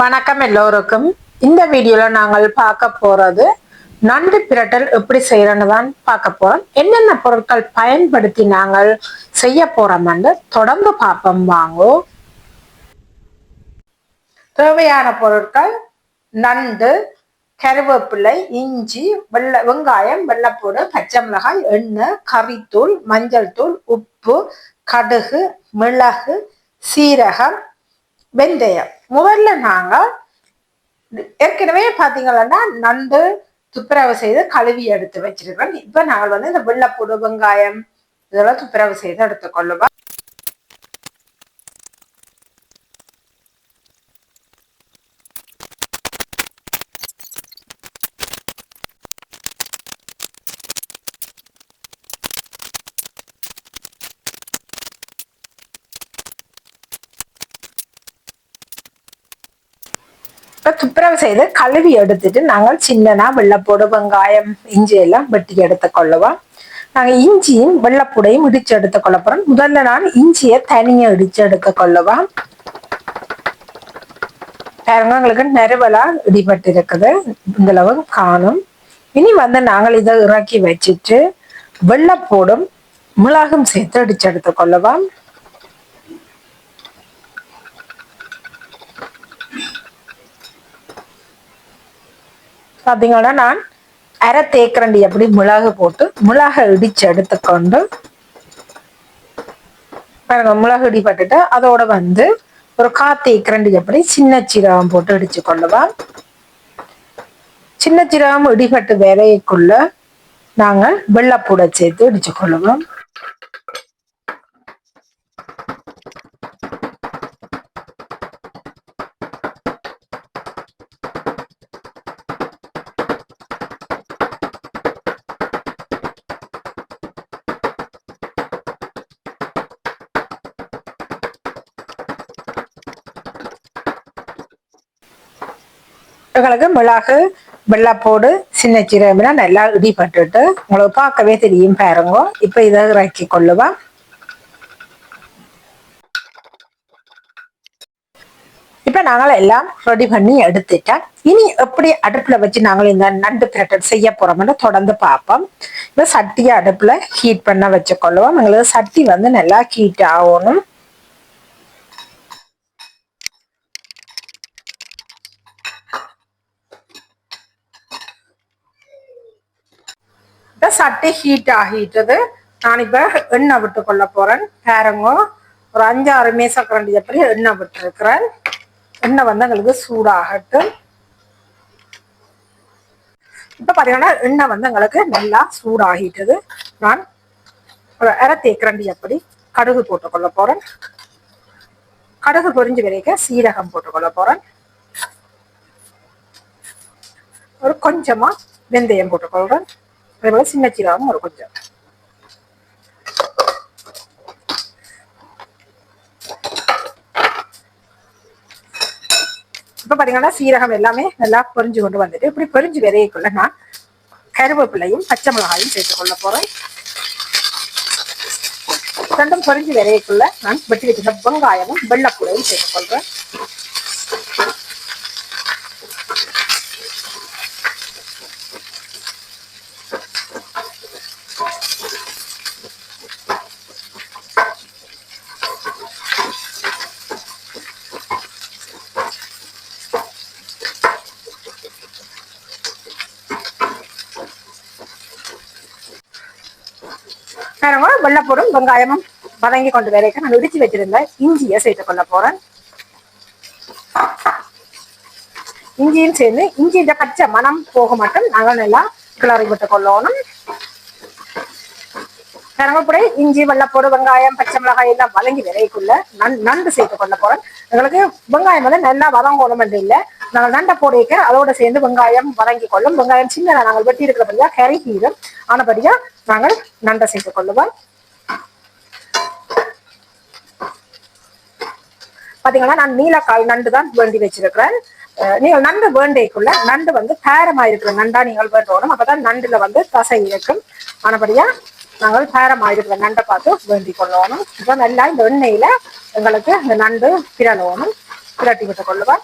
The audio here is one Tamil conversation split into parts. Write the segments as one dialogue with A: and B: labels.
A: வணக்கம் எல்லோருக்கும். இந்த வீடியோல நாங்கள் பார்க்க போறது நண்டு பிரட்டல் எப்படி செய்யறன்னு தான் பார்க்க போறோம். என்னென்ன பொருட்கள் பயன்படுத்தி நாங்கள் செய்ய போறோம்னு தொடர்ந்து பார்ப்போம். வாங்கோ. தேவையான பொருட்கள் நண்டு கருவேப்பிலை இஞ்சி வெள்ளை வெங்காயம் வெள்ளைப்பூடு பச்சை மிளகாய் எண்ணெய் கறித்தூள் மஞ்சள் தூள் உப்பு கடுகு மிளகு சீரகம் வெந்தயம். முதல்ல நாங்கள் ஏற்கனவே பார்த்தீங்கன்னா நண்டு துப்புரவு செய்து கழுவி எடுத்து வச்சிருக்கிறோம். இப்போ நாங்கள் வந்து இந்த வெள்ளப்பூடு வெங்காயம் இதெல்லாம் துப்புரவு செய்து எடுத்துக்கொள்ளுவோம். இப்போ துப்புரவு செய்து கழுவி எடுத்துட்டு நாங்கள் சின்னனா வெள்ளப்போடு வெங்காயம் இஞ்சி எல்லாம் வெட்டி எடுத்துக்கொள்ளுவோம். நாங்கள் இஞ்சியும் வெள்ளப்பூடையும் இடிச்சு எடுத்துக்கொள்ள போகிறோம் முதல்ல நான் இஞ்சியை தனியாக இடிச்சு எடுக்க கொள்ளுவோம் பாருங்க எங்களுக்கு நெருவலா இடிபட்டு இருக்குது இந்தளவு காணும். இனி வந்து நாங்கள் இதை இறக்கி வச்சுட்டு வெள்ளப்போடும் மிளகும் சேர்த்து இடிச்சு எடுத்துக்கொள்ளுவோம். பார்த்தீங்கன்னா நான் அரை தேக்கரண்டி அப்படி மிளகு போட்டு மிளகை இடிச்சு எடுத்துக்கொண்டு பாருங்க மிளகு இடிப்பட்டுட்டு அதோட வந்து ஒரு கா தேக்கரண்டி அப்படி சின்ன சீரகம் போட்டு இடிச்சு கொள்ளுவோம் சின்ன சீரகம் இடிபட்டு வேலைக்குள்ள நாங்கள் வெள்ளைப்பூடை சேர்த்து இடிச்சு கொள்ளுவோம் எங்களுக்கு மிளகு வெள்ளைப்பூடு சின்ன சீரகம்லாம் நல்லா இடிபட்டுட்டு உங்களுக்கு பார்க்கவே தெரியும் பாருங்க. இப்போ இதை இறக்கி கொள்ளுவோம். இப்போ நாங்கள் எல்லாம் ரெடி பண்ணி எடுத்துட்டோம். இனி எப்படி அடுப்பில் வச்சு நாங்கள் இந்த நண்டு பிரட்டல் செய்ய போறோம்னு தொடர்ந்து பார்ப்போம். இப்போ சட்டியை அடுப்பில் ஹீட் பண்ண வச்சுக்கொள்ளுவோம் எங்களுக்கு சட்டி வந்து நல்லா ஹீட் ஆகணும். சட்டி ஹீட் ஆகிட்டது. நான் இப்போ எண்ணெய் விட்டு கொள்ள போறேன். பாருங்க ஒரு அஞ்சாறு மேசக்கரண்டி எப்படி எண்ணெய் விட்டுருக்கிறேன். எண்ணெய் வந்து எங்களுக்கு சூடாகட்டும். இப்போ பார்த்தீங்கன்னா எண்ணெய் வந்து எங்களுக்கு நல்லா சூடாகிட்டது. நான் ஒரு அரை தேக்கரண்டி எப்படி கடுகு போட்டுக்கொள்ள போறேன். கடுகு பொரிஞ்சு வரைக்க சீரகம் போட்டுக்கொள்ள போறேன். ஒரு கொஞ்சமா வெந்தயம் போட்டுக்கொள்கிறேன் அதே போல சின்ன சீரகம் ஒரு கொஞ்சம். இப்ப பாத்தீங்கன்னா சீரகம் எல்லாமே நல்லா பொறிஞ்சு கொண்டு வந்துட்டு இப்படி பொரிஞ்சு விதையக்குள்ள நான் கருவேப்பிலையும் பச்சை மிளகாயும் சேர்த்து கொள்ள போறேன். ரெண்டும் பொரிஞ்சு விதையக்குள்ள நான் வெட்டி வச்சிருந்த வெங்காயமும் வெள்ளக்கூடையும் சேர்த்துக் பாருங்க வெள்ளப்பூடும் வெங்காயமும் வதங்கி கொண்டு வரைக்கும் நான் இடிச்சு வச்சிருந்தேன் இஞ்சியை சேர்த்து கொள்ள போறேன். இஞ்சியும் சேர்ந்து இஞ்சி இந்த பச்சை மனம் போக மட்டும் நாங்கள் நல்லா கிளறி விட்டு கொள்ளணும். கரங்கப்பொடி இஞ்சி வெள்ளைப்பூடு வெங்காயம் பச்சை மிளகாய் எல்லாம் வதங்கி விரைக்குள்ள நன் நண்டு சேர்த்து கொள்ள போறேன். எங்களுக்கு வெங்காயம் வந்து நல்லா வதங்கணும் இல்லை. நாங்கள் நண்டை போடைக்க அதோட சேர்ந்து வெங்காயம் வதங்கி கொள்ளும். வெங்காயம் சின்னதாக நாங்கள் வெட்டி இருக்கிறபடியா கறி ஆனபடியா நாங்கள் நண்டை சேர்த்து கொள்ளுவோம். பாத்தீங்கன்னா நான் நீலக்கால் நண்டு தான் வேண்டி வச்சிருக்கிறேன். நீங்கள் நண்டு வேண்டைக்குள்ள நண்டு வந்து பேரமா இருக்கிற நண்டா நீங்கள் வேண்டணும். அப்பதான் நண்டுல வந்து தசை இருக்கும். ஆனபடியா நாங்கள் பேரமா இருக்கிற நண்டை பார்த்து வேண்டி கொள்ளணும். இப்போ நல்லா இந்த எண்ணெயில எங்களுக்கு இந்த நண்டு பிரலணும் பிரட்டி விட்டு கொள்ளுவேன்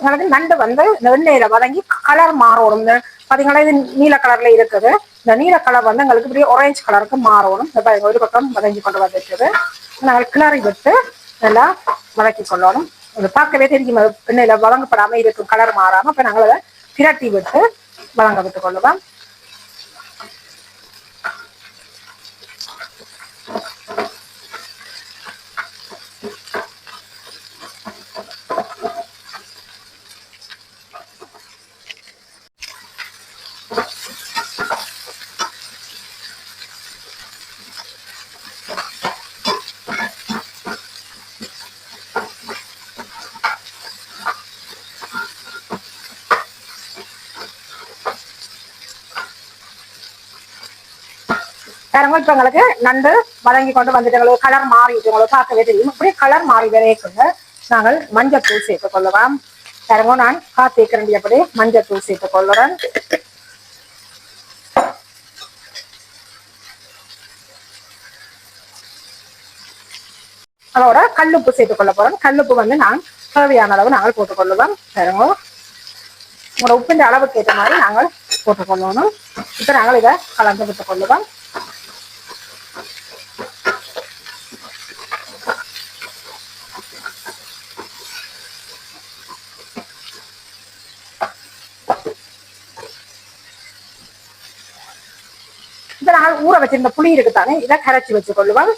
A: உங்களுக்கு நண்டு வந்து இந்த எண்ணெயில வதங்கி கலர் மாறணும் இந்த இது நீல கலர்ல இருக்குது. இந்த நீல கலர் வந்து எங்களுக்கு இப்படி ஆரஞ்சு கலருக்கு மாறணும் இந்த ஒரு பக்கம் வதங்கி கொண்டு வந்துருக்குது நாங்கள் கிளறி விட்டு நல்லா வதக்கி கொள்ளணும். அது பார்க்கவே தெரியும் அது எண்ணெயில வதங்கப்படாம இருக்கும் கலர் மாறாம. அப்ப நாங்கள் அதை திரட்டி விட்டு வதங்க விட்டு கொள்ளுவோம். பாருங்க இப்ப எங்களுக்கு நண்டு வதங்கி கொண்டு வந்துட்டு கலர் மாறிட்டு உங்களுக்கு பார்க்கவே தெரியும். இப்படி கலர் மாறி வரைக்குள்ள நாங்கள் மஞ்சள் தூள் சேர்த்து கொள்ளலாம் பாருங்க நான் காத்திக்கிறேன் எப்படி மஞ்சள் தூள் சேர்த்து கொள்ளுறேன். அதோட கல்லுப்பு சேர்த்துக் கொள்ள போறோம் கல்லுப்பு வந்து நான் தேவையான அளவு நாங்கள் போட்டுக்கொள்ளுவோம் பாருங்க உங்களோட உப்பின் அளவுக்கு ஏற்ற மாதிரி நாங்கள் போட்டுக்கொள்ளணும் இப்போ நாங்கள் இதை கலந்து விட்டுக் இப்ப நாங்கள் ஊற வச்சிருந்த புளி இருக்குதானே? இதை கரைச்சி வச்சு கொள்ளுவோம்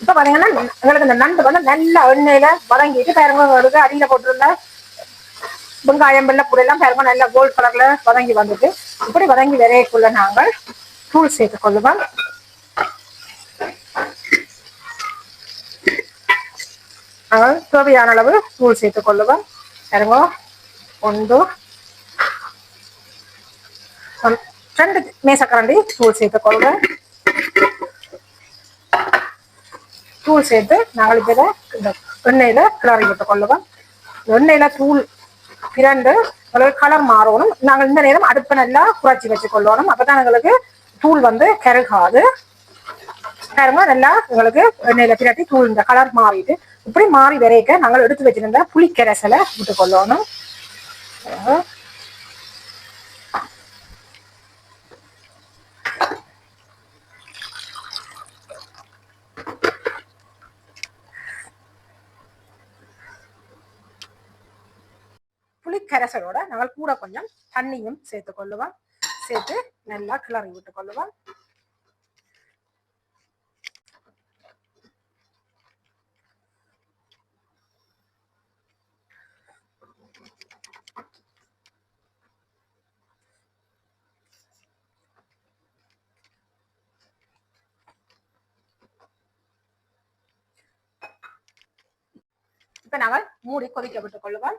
A: இப்ப பாத்தீங்கன்னா எங்களுக்கு இந்த நண்டு வந்து நல்ல எண்ணெயில வதங்கிட்டு பேரங்களுக்கு அடியில போட்டிருந்த வெங்காயம் வெள்ளை எல்லாம் பேரங்க நல்லா கோல்ட் கலர்ல வதங்கி வந்துட்டு இப்படி வதங்கி விரையக்குள்ள நாங்கள் தூள் சேர்த்துக் கொள்ளுவோம். நாங்கள் தேவையான அளவு தூள் சேர்த்துக் கொள்ளுவோம். பாருங்க ஒன்று ரெண்டு மேசக்கரண்டி தூள் சேர்த்து கொள்வேன் தூள் சேர்த்து நாலு பேரை இந்த எண்ணெயில கிளறி விட்டு கொள்ளுவோம். எண்ணெயில தூள் இரண்டு உங்களுக்கு கலர் மாறணும். நாங்கள் இந்த நேரம் அடுப்பை நல்லா குறைச்சி வச்சு கொள்ளணும் அப்பதான் எங்களுக்கு தூள் வந்து கருகாது. பாருங்க நல்லா எங்களுக்கு எண்ணெயில பிரட்டி தூள் இந்த கலர் மாறிட்டு இப்படி மாறி வரைக்க நாங்கள் எடுத்து வச்சிருந்த புளிக்கரைசலை விட்டு கொள்ளணும் கரைசலோட நாங்கள் கூட கொஞ்சம் தண்ணியும் சேர்த்து கொள்ளுவோம். சேர்த்து நல்லா கிளறி விட்டு கொள்ளுவோம். இப்ப நாங்கள் மூடி கொதிக்க விட்டுக் கொள்ளுவோம்.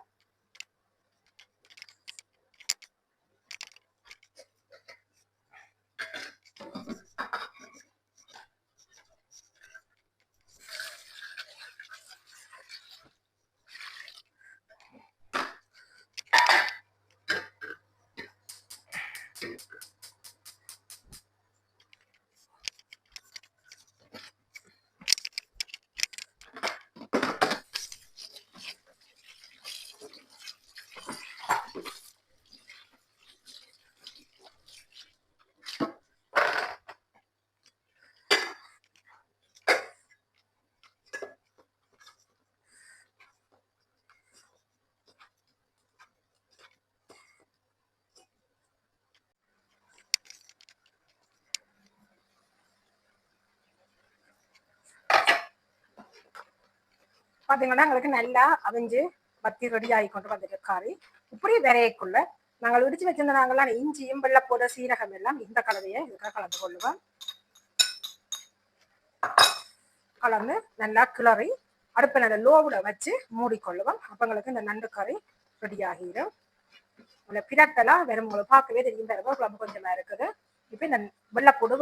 A: பார்த்தீங்கன்னா எங்களுக்கு நல்லா அவிஞ்சு பத்தி ரெடி ஆகி கொண்டு வந்துட்டு கறி இப்படி விரையக்குள்ள நாங்கள் இடிச்சு வச்சிருந்த நாங்களாம் இஞ்சியும் வெள்ளப்போட சீரகம் எல்லாம் இந்த கலவையை இதுக்காக கலந்து கொள்ளுவோம். கலந்து நல்லா கிளறி அடுப்பு நல்ல லோவில் வச்சு மூடிக்கொள்ளுவோம். அப்பங்களுக்கு இந்த நண்டு கறி ரெடி ஆகிடும் உங்களை பிரட்டெல்லாம் வெறும் உங்களுக்கு பார்க்கவே தெரியும். பாருங்க குழம்பு கொஞ்சமா இருக்குது. இப்போ இந்த வெள்ளப்பூடு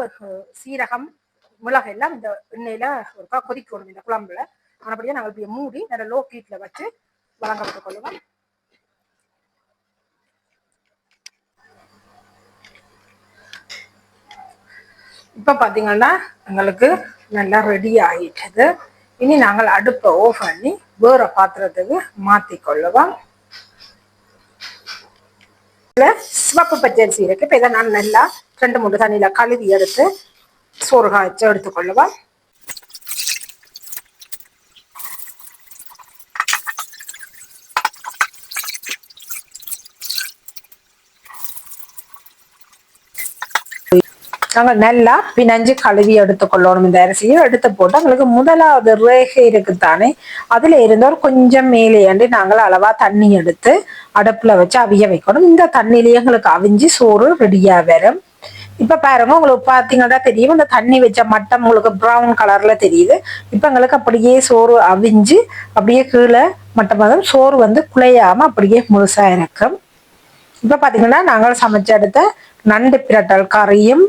A: சீரகம் மிளகு எல்லாம் இந்த எண்ணெயில ஒருக்கா கொதிக்கணும் இந்த குழம்புல. அப்படியே நாங்கள் இப்படி மூடி நல்ல லோ ஹீட்ல வச்சு வழங்கப்பட்டுக் கொள்ளுவோம் இப்போ பார்த்தீங்கன்னா எங்களுக்கு நல்லா ரெடி ஆகிட்டது இனி நாங்கள் அடுப்பை ஓஃப் பண்ணி வேற பாத்திரத்துக்கு மாற்றி கொள்ளுவோம் சிவப்பு பச்சரிசி இருக்கு. இப்போ இதை நான் நல்லா ரெண்டு மூணு தண்ணியில் கழுவி எடுத்து சோறு காய்ச்சி எடுத்துக்கொள்ளுவோம் நாங்கள் நல்லா பினஞ்சு கழுவி எடுத்துக்கொள்ளணும் இந்த அரிசியை. எடுத்து போட்டு எங்களுக்கு முதலாவது ரேகை இருக்குத்தானே அதுல இருந்தவர் கொஞ்சம் மேலேயாண்டு நாங்கள் அளவா தண்ணி எடுத்து அடுப்புல வச்சு அவிய வைக்கணும். இந்த தண்ணியிலேயே எங்களுக்கு அவிஞ்சு சோறு ரெடியா வரும். இப்ப பாருங்க உங்களுக்கு பாத்தீங்கன்னா தெரியும் இந்த தண்ணி வச்ச மட்டம் உங்களுக்கு ப்ரௌன் கலர்ல தெரியுது. இப்ப எங்களுக்கு அப்படியே சோறு அவிஞ்சு அப்படியே கீழே மட்டமாக சோறு வந்து குலையாம அப்படியே முழுசா இருக்கும் இப்ப பாத்தீங்கன்னா நாங்கள் சமைச்ச எடுத்த நண்டு பிரட்டல் கறியும்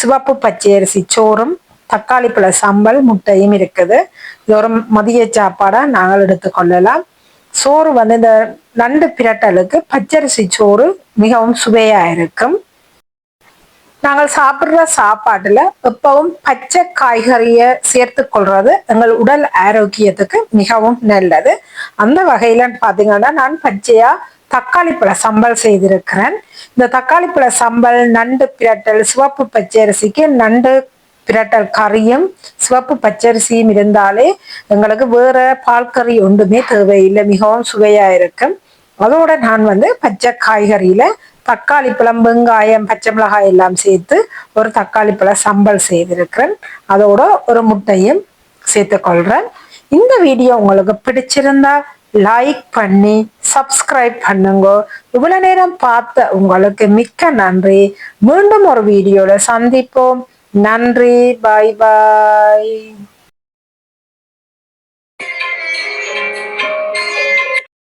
A: சிவப்பு பச்சை அரிசி சோறும் தக்காளி பழ சம்பல் முட்டையும் இருக்குது. இது ஒரு மதிய சாப்பாடா நாங்கள் எடுத்துக்கொள்ளலாம் சோறு வந்து இந்த நண்டு பிரட்டலுக்கு பச்சரிசி சோறு மிகவும் சுவையா இருக்கும். நாங்கள் சாப்பிடுற சாப்பாட்டுல எப்பவும் பச்சை காய்கறிய சேர்த்து கொள்றது எங்கள் உடல் ஆரோக்கியத்துக்கு மிகவும் நல்லது. அந்த வகையில பாத்தீங்கன்னா நான் பச்சையா தக்காளி பழ சம்பல் செய்திருக்கிறேன். இந்த தக்காளி பழ சம்பல் நண்டு பிரட்டல் சிவப்பு பச்சரிசிக்கு நண்டு பிரட்டல் கறியும் சிவப்பு பச்சரிசியும் இருந்தாலே எங்களுக்கு வேற பால் கறி ஒன்றுமே தேவையில்லை. மிகவும் சுவையா இருக்கும். அதோட நான் வந்து பச்சை காய்கறியில தக்காளி பழம் வெங்காயம் பச்சை மிளகாய் எல்லாம் சேர்த்து ஒரு தக்காளி பழ சம்பல் செய்திருக்கிறேன். அதோட ஒரு முட்டையும் சேர்த்து கொள்றேன் இந்த வீடியோ உங்களுக்கு பிடிச்சிருந்தா லைக் பண்ணி சப்ஸ்கிரைப் பண்ணுங்க. இவ்வளவு நேரம் பார்த்த உங்களுக்கு மிக்க நன்றி. மீண்டும் ஒரு வீடியோல சந்திப்போம். நன்றி. பாய் பாய்